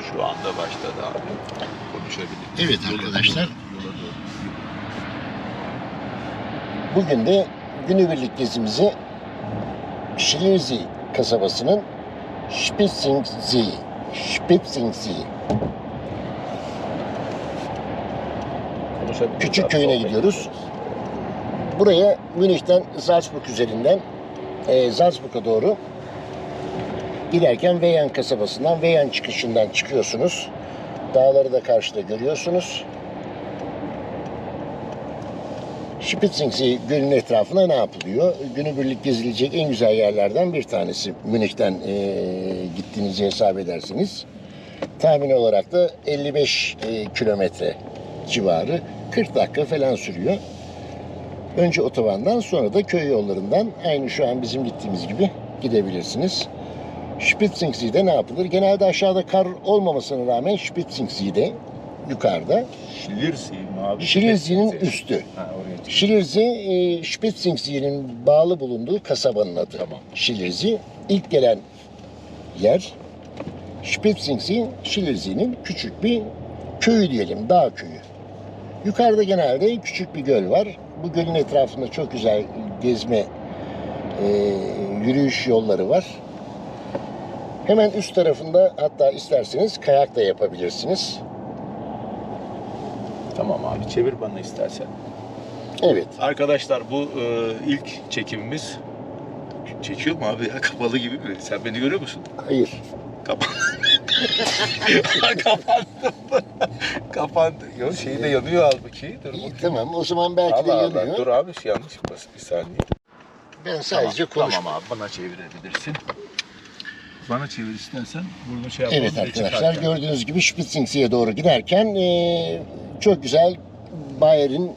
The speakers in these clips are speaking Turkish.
Şu anda başladı abi. Konuşabiliriz. Evet arkadaşlar. Bugün de günübirlik gezimizi Şilinzi kasabasının Spitzingzi Konuşabiliriz küçük köyüne gidiyoruz. Buraya Münih'ten Salzburg üzerinden e, Salzburg'a doğru giderken Weyen kasabasından, Weyen çıkışından çıkıyorsunuz. Dağları da karşıda görüyorsunuz. Spitzingsi Gölü'nün etrafında ne yapılıyor? Günübirlik gezilecek en güzel yerlerden bir tanesi. Münih'ten e, gittiğinizi hesap edersiniz. Tahmin olarak da 55 e, kilometre civarı 40 dakika falan sürüyor. Önce otobandan sonra da köy yollarından aynı şu an bizim gittiğimiz gibi gidebilirsiniz. Spitzingsi'de ne yapılır? Genelde aşağıda kar olmamasına rağmen Spitzingsi'de yukarıda Şilirsi mi abi? Şilirsi. üstü. Ha oraya çık. Şilirzi, e, Spitzingsi'nin bağlı bulunduğu kasabanın adı. Tamam. Şilirzi. İlk gelen yer Spitzingsi, Şilirzi'nin küçük bir köyü diyelim, dağ köyü. Yukarıda genelde küçük bir göl var. Bu gölün etrafında çok güzel gezme, e, yürüyüş yolları var. Hemen üst tarafında hatta isterseniz kayak da yapabilirsiniz. Tamam abi çevir bana istersen. Evet. Arkadaşlar bu e, ilk çekimimiz. Çekiyor mu abi ya? Kapalı gibi mi? Sen beni görüyor musun? Hayır. Kapan. Kapandı. Kapandı. Yok şey de yanıyor halbuki. Dur İyi, bakayım. tamam o zaman belki de Allah Allah. yanıyor. Dur abi şey yanlış bir saniye. Ben sadece tamam, konuş. Tamam abi bana çevirebilirsin. Bana çevir istersen. Burada şey yapalım. Evet arkadaşlar çıkarken. gördüğünüz gibi Spitzingsi'ye doğru giderken eee, çok güzel Bayer'in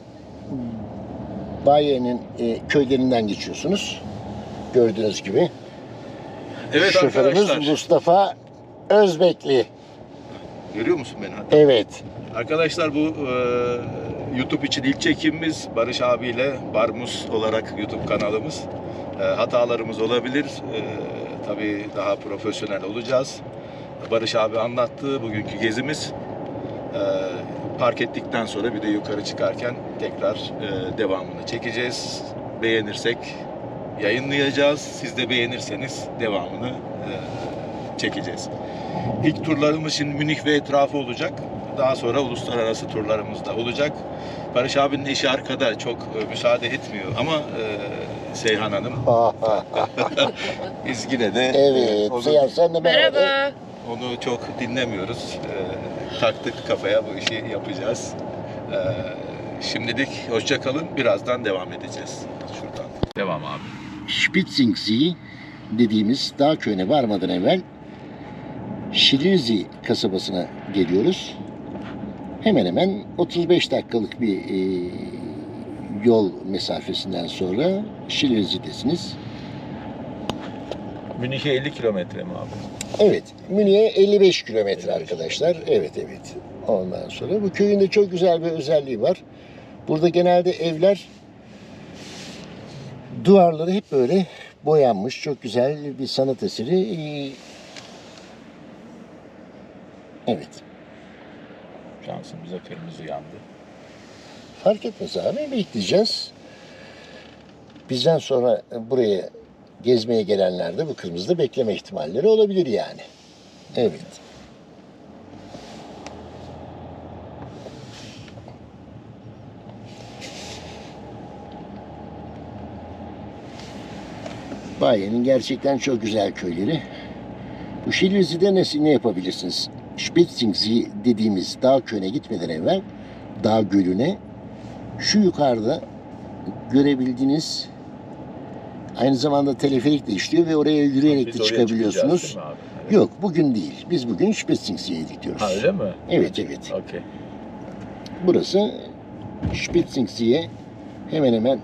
Bayer'in e, köylerinden geçiyorsunuz. Gördüğünüz gibi. Evet Şoförümüz arkadaşlar. Mustafa Özbekli. Görüyor musun beni? hatta? Evet. Arkadaşlar bu e, YouTube için ilk çekimimiz Barış abiyle Barmus olarak YouTube kanalımız. E, hatalarımız olabilir. E, tabii daha profesyonel olacağız. Barış abi anlattı bugünkü gezimiz. E, park ettikten sonra bir de yukarı çıkarken tekrar e, devamını çekeceğiz. Beğenirsek yayınlayacağız. Siz de beğenirseniz devamını e, çekeceğiz. İlk turlarımız şimdi Münih ve etrafı olacak. Daha sonra uluslararası turlarımız da olacak. Barış abinin eşi arkada çok e, müsaade etmiyor ama e, Seyhan Hanım biz yine de e, evet. onu, Seyhan sen de merhaba. Merhaba. onu çok dinlemiyoruz. E, taktık kafaya bu işi yapacağız. E, şimdilik hoşça kalın. Birazdan devam edeceğiz. Şuradan. Devam abi. Spitzingsi dediğimiz dağ köyüne varmadan evvel Şirinzi kasabasına geliyoruz. Hemen hemen 35 dakikalık bir e, yol mesafesinden sonra Şirinzi'desiniz. Münih'e 50 kilometre mi abi? Evet, Münih'e 55 kilometre arkadaşlar. Evet, evet. Ondan sonra bu köyün de çok güzel bir özelliği var. Burada genelde evler duvarları hep böyle boyanmış. Çok güzel bir sanat eseri. Evet. Şansımıza kırmızı yandı. Fark etmez abi. Bekleyeceğiz. Bizden sonra buraya gezmeye gelenler de bu kırmızıda bekleme ihtimalleri olabilir yani. Evet. Bayen'in gerçekten çok güzel köyleri. Bu Şilirzi'de ne, ne yapabilirsiniz? Spitzingsi dediğimiz dağ köyüne gitmeden evvel dağ gölüne şu yukarıda görebildiğiniz aynı zamanda teleferik de işliyor ve oraya yürüyerek Biz de oraya çıkacağız çıkabiliyorsunuz. değil mi abi? Evet. Yok bugün değil. Biz bugün Spitzingsi'ye gidiyoruz. Ha öyle mi? Evet evet. Okey. Burası Spitzingsi'ye hemen hemen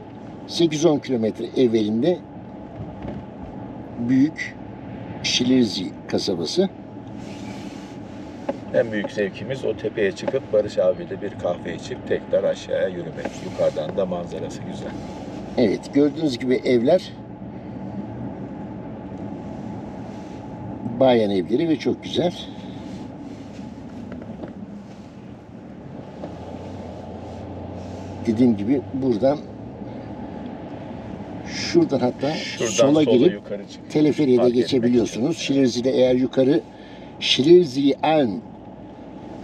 8-10 kilometre evvelinde büyük Şilirzi kasabası. En büyük zevkimiz o tepeye çıkıp Barış abiyle bir kahve içip tekrar aşağıya yürümek. Yukarıdan da manzarası güzel. Evet gördüğünüz gibi evler bayan evleri ve çok güzel. Dediğim gibi buradan şuradan hatta şuradan sola, sola girip teleferiye de geçebiliyorsunuz. Şilirzi'de eğer yukarı Şilirzi'yi en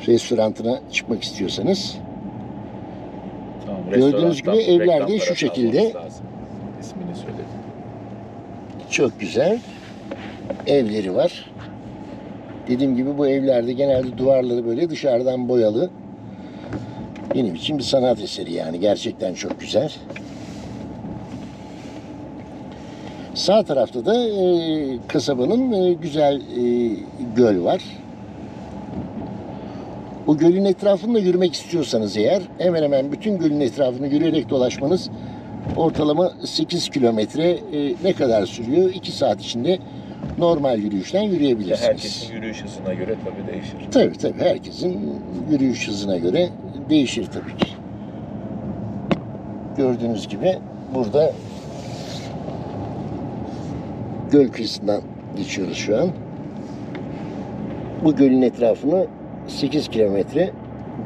restorantına çıkmak istiyorsanız Tamam, Gördüğünüz gibi evler de şu şekilde. İsmini söyledim. çok güzel evleri var. Dediğim gibi bu evlerde genelde duvarları böyle dışarıdan boyalı. Benim için bir sanat eseri yani gerçekten çok güzel. Sağ tarafta da e, kasabanın e, güzel e, göl var. O gölün etrafında yürümek istiyorsanız eğer hemen hemen bütün gölün etrafını yürüyerek dolaşmanız ortalama 8 kilometre e, ne kadar sürüyor? 2 saat içinde normal yürüyüşten yürüyebilirsiniz. Herkesin yürüyüş hızına göre tabii değişir. Tabii tabii herkesin yürüyüş hızına göre değişir tabii ki. Gördüğünüz gibi burada göl kıyısından geçiyoruz şu an. Bu gölün etrafını 8 kilometre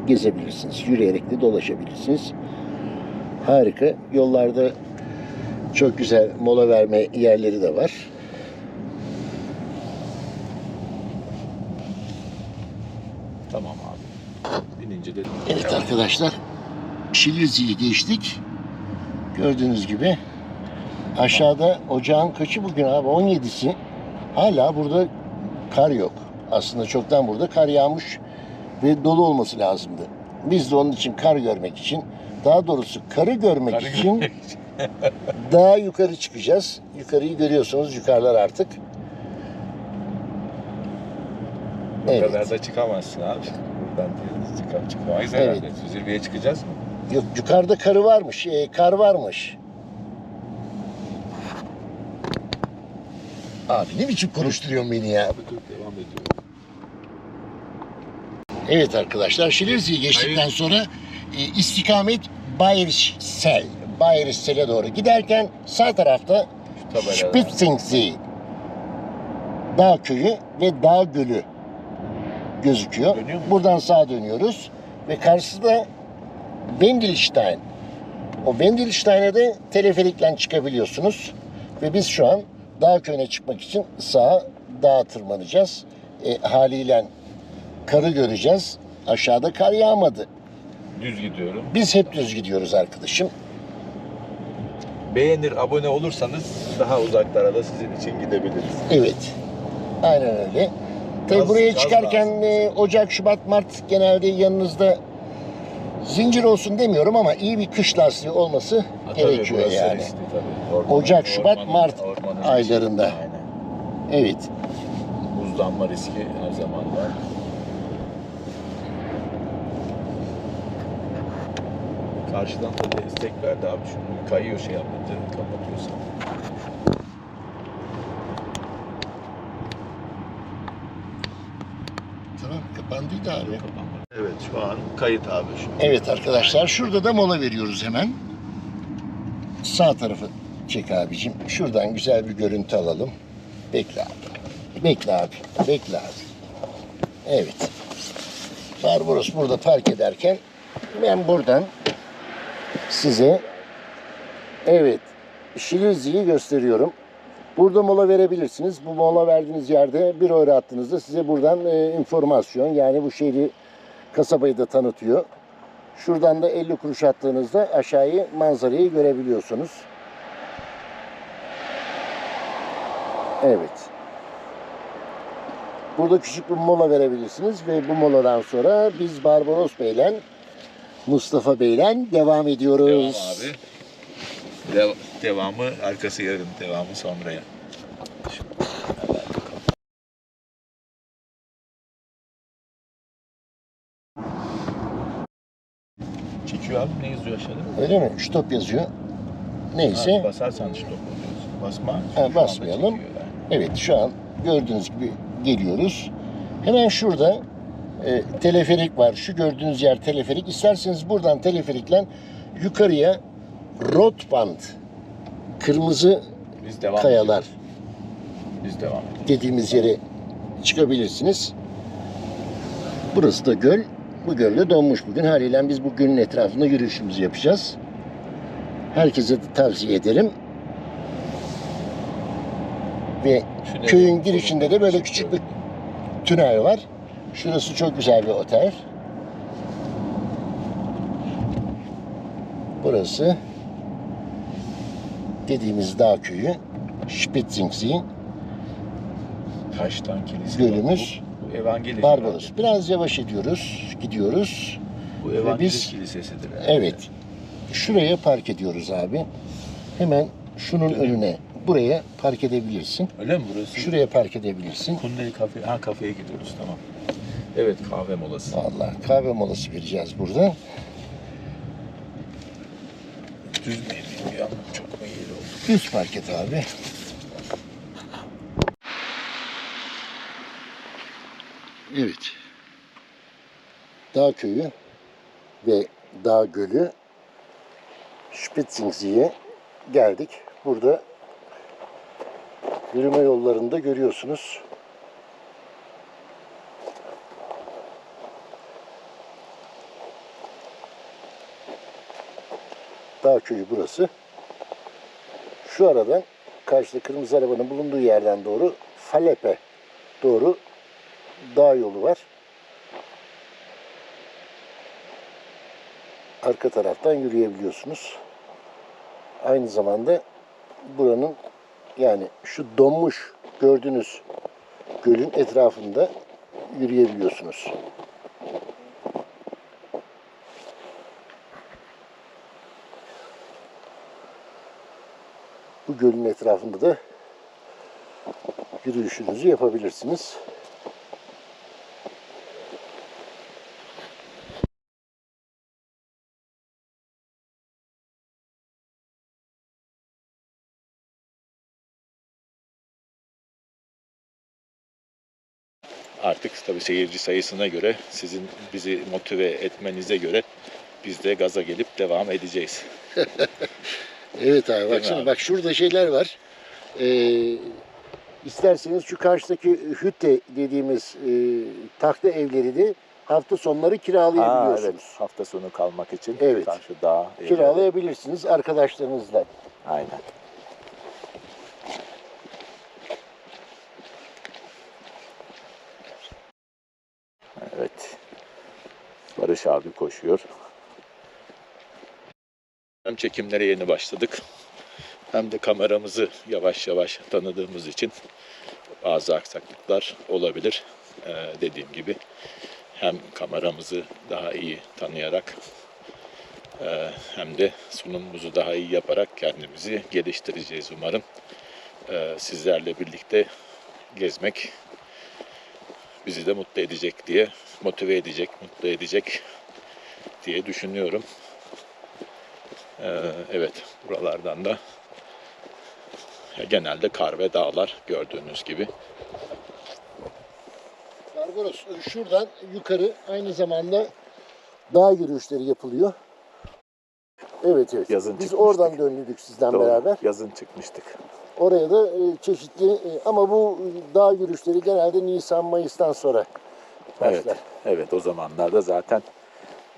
gezebilirsiniz. Yürüyerek de dolaşabilirsiniz. Harika. Yollarda çok güzel mola verme yerleri de var. Tamam abi. Binince de Evet arkadaşlar. Şilirzi'yi geçtik. Gördüğünüz gibi aşağıda ocağın kaçı bugün abi 17'si. Hala burada kar yok. Aslında çoktan burada kar yağmış ve dolu olması lazımdı. Biz de onun için kar görmek için daha doğrusu karı görmek Karı için görmek daha yukarı çıkacağız. Yukarıyı görüyorsunuz yukarılar artık. Bu Evet. kadar da çıkamazsın abi. Buradan çıkam çıkamayız Evet. herhalde. Zirveye çıkacağız mı? Yok yukarıda karı varmış, e, kar varmış. Abi ne biçim konuşturuyorsun beni ya? Abi dur devam ediyor. Evet arkadaşlar Şilirzi'yi geçtikten sonra e, istikamet Bayersel. Bayersel'e doğru giderken sağ tarafta. Spitzingsee Dağ Köyü ve Dağ Gölü gözüküyor. Buradan sağa dönüyoruz ve karşısında Wendelstein. O Wendelstein'e de teleferikle çıkabiliyorsunuz. Ve biz şu an Dağ Köyü'ne çıkmak için sağa dağa tırmanacağız. E, haliyle karı göreceğiz. Aşağıda kar yağmadı. Düz gidiyorum. Biz hep düz gidiyoruz arkadaşım. Beğenir, abone olursanız daha uzaklara da sizin için gidebiliriz. Evet. Aynen öyle. Tabii buraya çıkarken lazım e, Ocak, Şubat, Mart genelde yanınızda zincir olsun demiyorum ama iyi bir kış lastiği olması Ha, gerekiyor burası yani. riskli tabii. Ormanın- Ocak, Şubat, ormanın- Mart ormanın aylarında. Aynen. Evet. Buzlanma riski her zaman var. Karşıdan da destek verdi abi. Şunu kayıyor şey yapınca kapatıyorsun. Tamam kapandıydı abi. Evet şu an kayıt abi şu. Evet arkadaşlar şurada da mola veriyoruz hemen. Sağ tarafı çek abicim. Şuradan güzel bir görüntü alalım. Bekle abi. Bekle abi. Bekle abi. Evet. Barbaros burada park ederken ben buradan size evet Şilirzi'yi gösteriyorum. Burada mola verebilirsiniz. Bu mola verdiğiniz yerde bir öğre attığınızda size buradan e, informasyon yani bu şehri kasabayı da tanıtıyor. Şuradan da 50 kuruş attığınızda aşağıyı manzarayı görebiliyorsunuz. Evet. Burada küçük bir mola verebilirsiniz ve bu moladan sonra biz Barbaros Bey'le Mustafa Bey'le devam ediyoruz. Devam abi. Dev- devamı arkası yarın. Devamı sonraya. Çekiyor abi. Ne yazıyor aşağıda? Öyle mi? Stop yazıyor. Neyse. Ha, basarsan stop oluyorsun. Basma. Ha, basmayalım. yani. Evet şu an gördüğünüz gibi geliyoruz. Hemen şurada e, teleferik var. Şu gördüğünüz yer teleferik. İsterseniz buradan teleferikle yukarıya Rotband kırmızı Biz devam kayalar ediyoruz. Biz devam ediyoruz. dediğimiz yere çıkabilirsiniz. Burası da göl. Bu göl de donmuş bugün. Haliyle biz bu gölün etrafında yürüyüşümüzü yapacağız. Herkese tavsiye ederim. Ve köyün girişinde de böyle küçük bir tünel var. Şurası çok güzel bir otel. Burası dediğimiz dağ köyü Spitzingsee Taştan kilise. Gölümüz Bu, bu Evangeliz. Barbaros. Biraz yavaş ediyoruz, gidiyoruz. Bu Evangeliz biz- kilisesidir. Evet. Şuraya park ediyoruz abi. Hemen şunun önüne buraya park edebilirsin. Öyle mi burası? Şuraya park edebilirsin. Kundeli kafe. Ha kafeye gidiyoruz tamam. Evet kahve molası. Vallahi kahve molası vereceğiz burada. Düz mü ya? Çok mu iyi oldu? Düz park et abi. Evet. Dağ köyü ve dağ gölü Spitzingsee'ye geldik. Burada yürüme yollarında görüyorsunuz. Dağ köyü burası. Şu aradan karşıda kırmızı arabanın bulunduğu yerden doğru Falepe doğru dağ yolu var. Arka taraftan yürüyebiliyorsunuz. Aynı zamanda buranın yani şu donmuş gördüğünüz gölün etrafında yürüyebiliyorsunuz. Bu gölün etrafında da yürüyüşünüzü yapabilirsiniz. Artık tabii seyirci sayısına göre sizin bizi motive etmenize göre biz de gaza gelip devam edeceğiz. Evet abi bak şimdi bak şurada şeyler var. Ee, isterseniz şu karşıdaki hütte dediğimiz e, tahta evleri de hafta sonları kiralayabiliyorsunuz. hafta sonu kalmak için Evet. karşı dağ. Kiralayabilirsiniz arkadaşlarınızla. Aynen. Evet. Barış abi koşuyor. Hem çekimlere yeni başladık. Hem de kameramızı yavaş yavaş tanıdığımız için bazı aksaklıklar olabilir. Ee, dediğim gibi hem kameramızı daha iyi tanıyarak ee, hem de sunumumuzu daha iyi yaparak kendimizi geliştireceğiz umarım. Ee, sizlerle birlikte gezmek bizi de mutlu edecek diye, motive edecek, mutlu edecek diye düşünüyorum. Ee, evet, buralardan da genelde kar ve dağlar gördüğünüz gibi. Barbaros şuradan yukarı aynı zamanda dağ yürüyüşleri yapılıyor. Evet evet. Yazın Biz çıkmıştık. oradan döndük sizden Doğru, beraber. Yazın çıkmıştık. Oraya da e, çeşitli e, ama bu dağ yürüyüşleri genelde Nisan Mayıs'tan sonra Evet, başlar. evet o zamanlarda zaten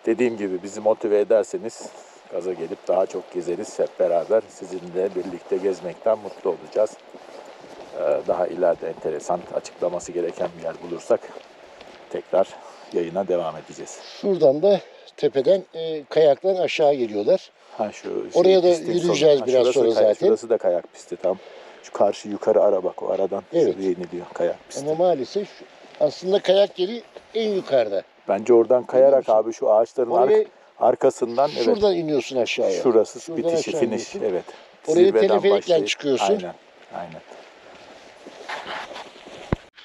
dediğim gibi bizi motive ederseniz gaza gelip daha çok gezeriz hep beraber. Sizinle birlikte gezmekten mutlu olacağız. Ee, Daha ileride enteresan açıklaması gereken bir yer bulursak tekrar yayına devam edeceğiz. Şuradan da tepeden e, kayaklar aşağı geliyorlar. Ha şu Oraya da yürüyeceğiz sonu. biraz şurası sonra kayak- zaten. Şurası da kayak pisti tam. Şu karşı yukarı ara bak o aradan Evet. şuraya iniliyor kayak pisti. Ama maalesef aslında kayak yeri en yukarıda. Bence oradan kayarak abi şu ağaçların ar- Oraya arkasından evet. şuradan iniyorsun aşağıya. Şurası Şuradan bitişi aşağı finish iniyorsun. evet. Oraya teleferikle çıkıyorsun. Aynen. Aynen.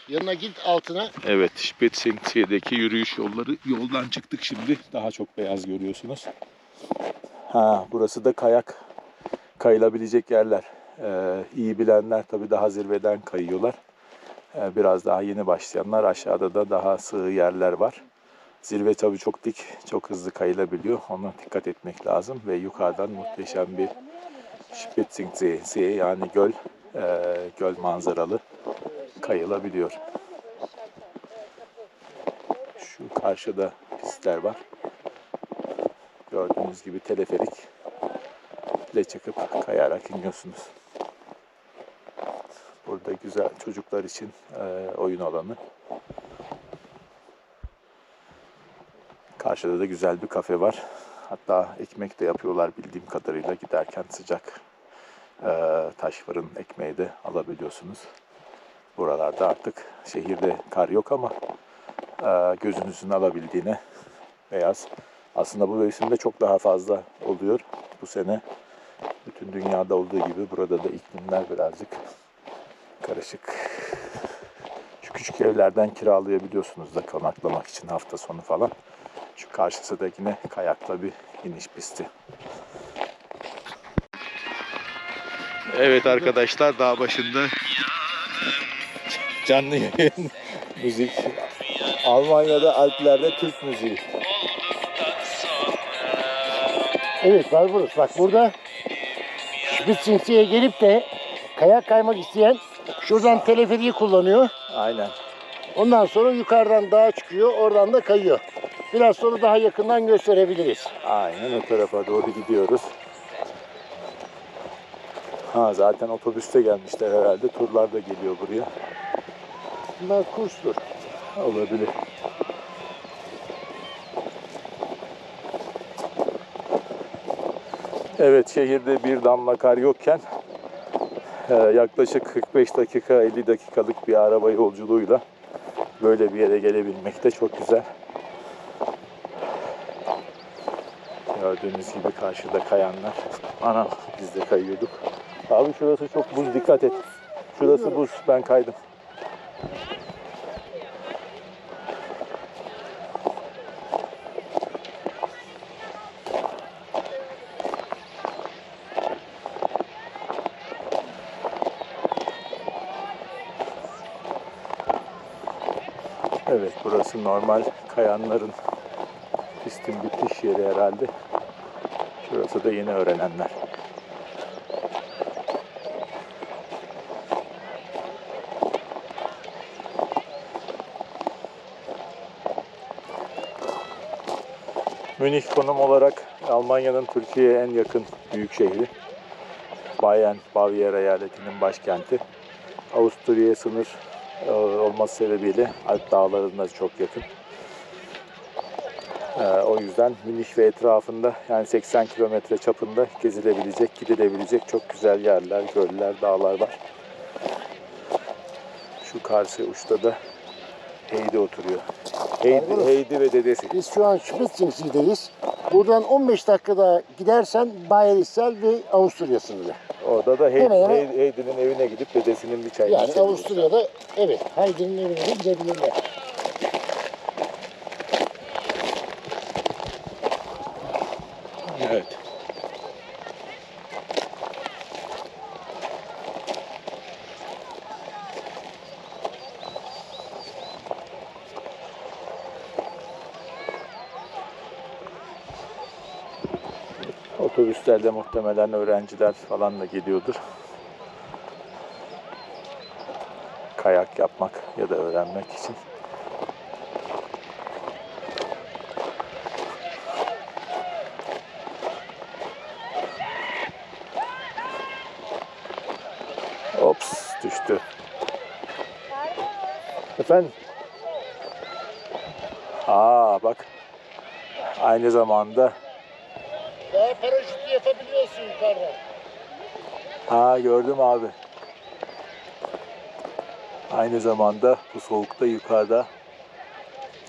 Yanına git altına. Evet, Spitzensee'deki yürüyüş yolları yoldan çıktık şimdi. Daha çok beyaz görüyorsunuz. Ha, burası da kayak kayılabilecek yerler. Ee, iyi bilenler tabii daha zirveden kayıyorlar. Ee, biraz daha yeni başlayanlar aşağıda da daha sığ yerler var. Zirve tabii çok dik, çok hızlı kayılabiliyor. Ona dikkat etmek lazım ve yukarıdan muhteşem bir Spitzensee'ye yani göl, e, göl manzaralı kayılabiliyor. Şu karşıda pistler var. Gördüğünüz gibi teleferik ile çıkıp kayarak iniyorsunuz. Burada güzel çocuklar için e, oyun alanı. Karşıda da güzel bir kafe var. Hatta ekmek de yapıyorlar bildiğim kadarıyla. Giderken sıcak e, taş fırın ekmeği de alabiliyorsunuz. Buralarda artık şehirde kar yok ama e, gözünüzün alabildiğine beyaz. Aslında bu mevsimde çok daha fazla oluyor. Bu sene bütün dünyada olduğu gibi burada da iklimler birazcık karışık. Şu küçük evlerden kiralayabiliyorsunuz da konaklamak için hafta sonu falan. Şu karşısı da yine kayakla bir iniş pisti. Evet arkadaşlar dağ başında Canlı yayın müzik. Almanya'da Alplerde Türk müziği. Evet Barbaros bak burada Spitzings'e gelip de kayak kaymak isteyen şuradan teleferiği kullanıyor. Aynen. Ondan sonra yukarıdan dağa çıkıyor. Oradan da kayıyor. Biraz sonra daha yakından gösterebiliriz. Aynen o tarafa doğru gidiyoruz. Ha zaten otobüste gelmişler herhalde. Turlar da geliyor buraya. Bunlar kurstur. Olabilir. Evet şehirde bir damla kar yokken e, yaklaşık 45 dakika 50 dakikalık bir araba yolculuğuyla böyle bir yere gelebilmek de çok güzel. Gördüğünüz gibi karşıda kayanlar. Anam biz de kayıyorduk. Abi şurası çok buz dikkat et. Şurası buz ben kaydım. Evet burası normal kayanların pistin bitiş yeri herhalde. Şurası da yeni öğrenenler. Münih konum olarak Almanya'nın Türkiye'ye en yakın büyük şehri. Bayern, Bavyera eyaletinin başkenti. Avusturya'ya sınır e, olması sebebiyle Alp dağlarına çok yakın. O yüzden Münih ve etrafında yani 80 kilometre çapında gezilebilecek, gidilebilecek çok güzel yerler, göller, dağlar var. Şu karşı uçta da Heidi oturuyor. Heidi, Barbaros. Heidi ve dedesi. Biz şu an Spitzings'deyiz. Buradan 15 dakikada gidersen Bayerisel ve Avusturya sınırı. Orada da Heidi, Hemen hemen. Evine gidip dedesinin bir çayını Yani. Avusturya'da evet Haydi'nin evine de gidebilirler. Evet. Otobüslerde muhtemelen öğrenciler falan da geliyordur. Kayak yapmak ya da öğrenmek için. Ops düştü. Efendim? Aa bak. Aynı zamanda Daha paraşütü yapabiliyorsun yukarıdan. ha gördüm abi. Aynı zamanda bu soğukta yukarıda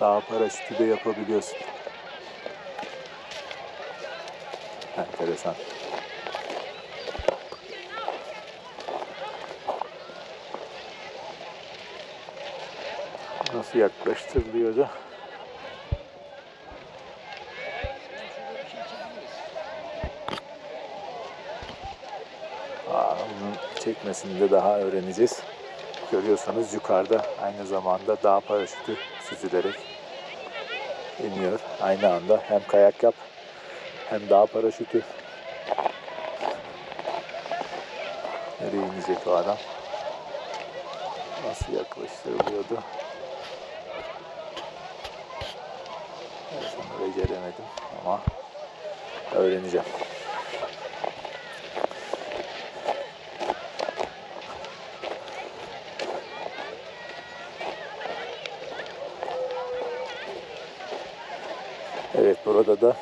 dağ paraşütü de yapabiliyorsun. Enteresan. Nasıl yaklaştırılıyordu? Aa, bunun çekmesini de daha öğreneceğiz. Görüyorsanız yukarıda aynı zamanda dağ paraşütü süzülerek iniyor. Aynı anda hem kayak yap hem dağ paraşütü. Nereye inecek o adam? Nasıl yaklaştırılıyordu? Evet, Beceremedim ama öğreneceğim. Evet burada da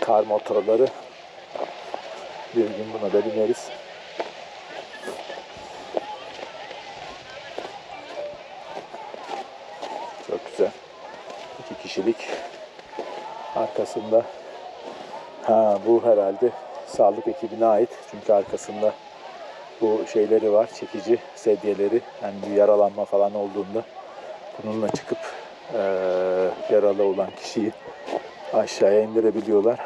kar motorları bir gün buna da bineriz. Çok güzel. İki kişilik. Arkasında ha bu herhalde sağlık ekibine ait. Çünkü arkasında bu şeyleri var. Çekici sedyeleri. Yani bir yaralanma falan olduğunda bununla çıkıp eee, yaralı olan kişiyi aşağıya indirebiliyorlar.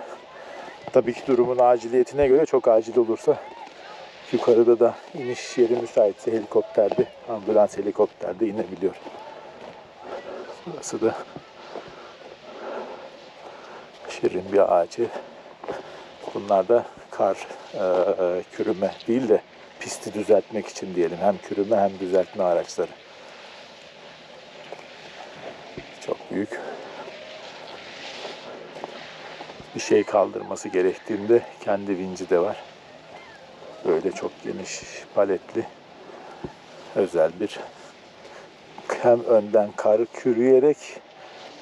Tabii ki durumun aciliyetine göre çok acil olursa yukarıda da iniş yeri müsaitse helikopterde, ambulans helikopterde inebiliyor. Burası da şirin bir ağacı. Bunlar da kar eee, kürüme değil de pisti düzeltmek için diyelim. Hem kürüme hem düzeltme araçları. Çok büyük. Bir şey kaldırması gerektiğinde kendi vinci de var. Böyle çok geniş paletli özel bir hem önden karı kürüyerek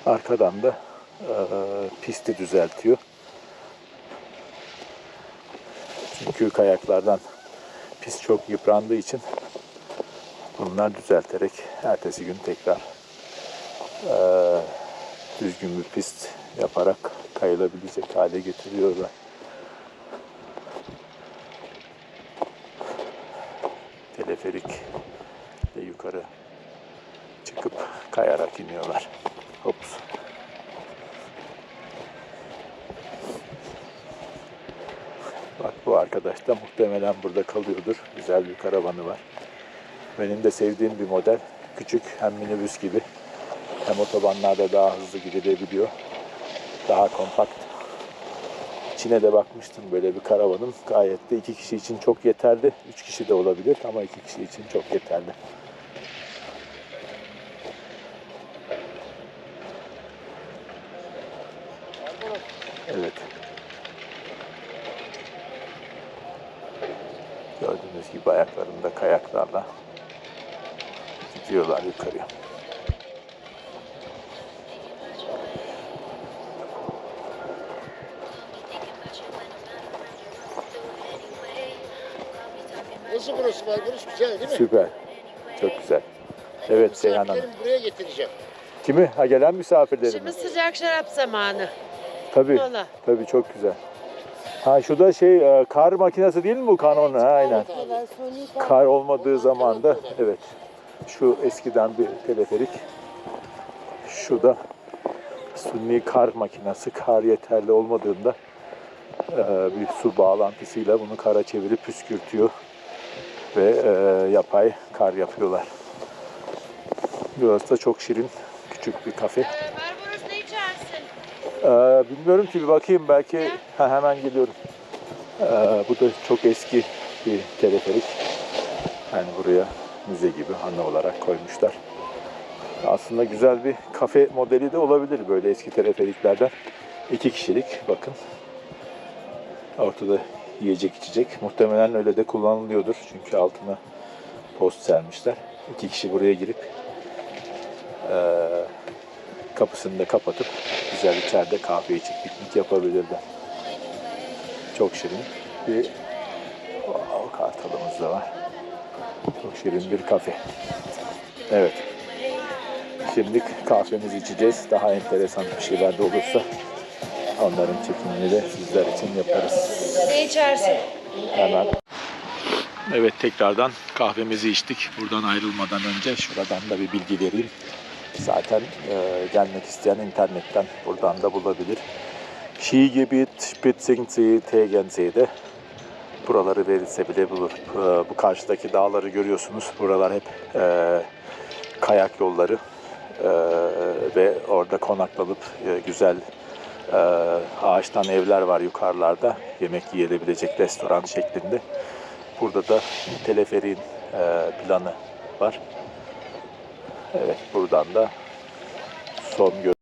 arkadan da eee, pisti düzeltiyor. Çünkü kayaklardan pist çok yıprandığı için bunlar düzelterek ertesi gün tekrar eee, düzgün bir pist yaparak kayılabilecek hale getiriyorlar. Teleferikle yukarı çıkıp kayarak iniyorlar. Hops. Bak bu arkadaş da muhtemelen burada kalıyordur. Güzel bir karavanı var. Benim de sevdiğim bir model. Küçük hem minibüs gibi hem otobanlarda daha hızlı gidilebiliyor. Daha kompakt. İçine de bakmıştım böyle bir karavanın. Gayet de iki kişi için çok yeterli. Üç kişi de olabilir ama iki kişi için çok yeterli. Evet. Gördüğünüz gibi ayaklarında kayaklarla gidiyorlar yukarıya. Nasıl burası var? Burası güzel değil mi? Süper. Çok güzel. Evet Seyhan Hanım. Misafirlerimi buraya getireceğim. Kimi? Ha gelen misafirlerim. Şimdi sıcak şarap zamanı. Tabii. Mola. Tabii çok güzel. Ha şu da şey e, kar makinesi değil mi bu kanon? Ha, aynen. Kar olmadığı zaman da evet. Şu eskiden bir teleferik. Şu da sunni kar makinesi. Kar yeterli olmadığında e, bir su bağlantısıyla bunu kara çevirip püskürtüyor ve e, yapay kar yapıyorlar. Burası da çok şirin küçük bir kafe. Barbaros ne içersin? Ee, bilmiyorum ki bir bakayım belki ha, hemen geliyorum. Ee, bu da çok eski bir teleferik. Yani buraya müze gibi anı olarak koymuşlar. Aslında güzel bir kafe modeli de olabilir böyle eski teleferiklerden. İki kişilik bakın. Ortada yiyecek içecek. Muhtemelen öyle de kullanılıyordur. Çünkü altına post sermişler. İki kişi buraya girip eee kapısını da kapatıp güzel içeride kahve içip piknik yapabilirler. Çok şirin bir o kartalımız da var. Çok şirin bir kafe. Evet. Şimdi kahvemizi içeceğiz. Daha enteresan bir şeyler de olursa onların çekimini de sizler için yaparız. Ne içersin? Hemen. Evet tekrardan kahvemizi içtik. Buradan ayrılmadan önce şuradan da bir bilgi vereyim. Zaten e, gelmek isteyen internetten buradan da bulabilir. Skigebiet Spitzingzi Tegensei'de buraları verilse bile bulur. E, bu karşıdaki dağları görüyorsunuz. Buralar hep e, kayak yolları E, ve orada konaklanıp e, güzel e, ağaçtan evler var yukarılarda. Yemek yiyebilecek restoran şeklinde. Burada da teleferiğin e, planı var. Evet buradan da son gö-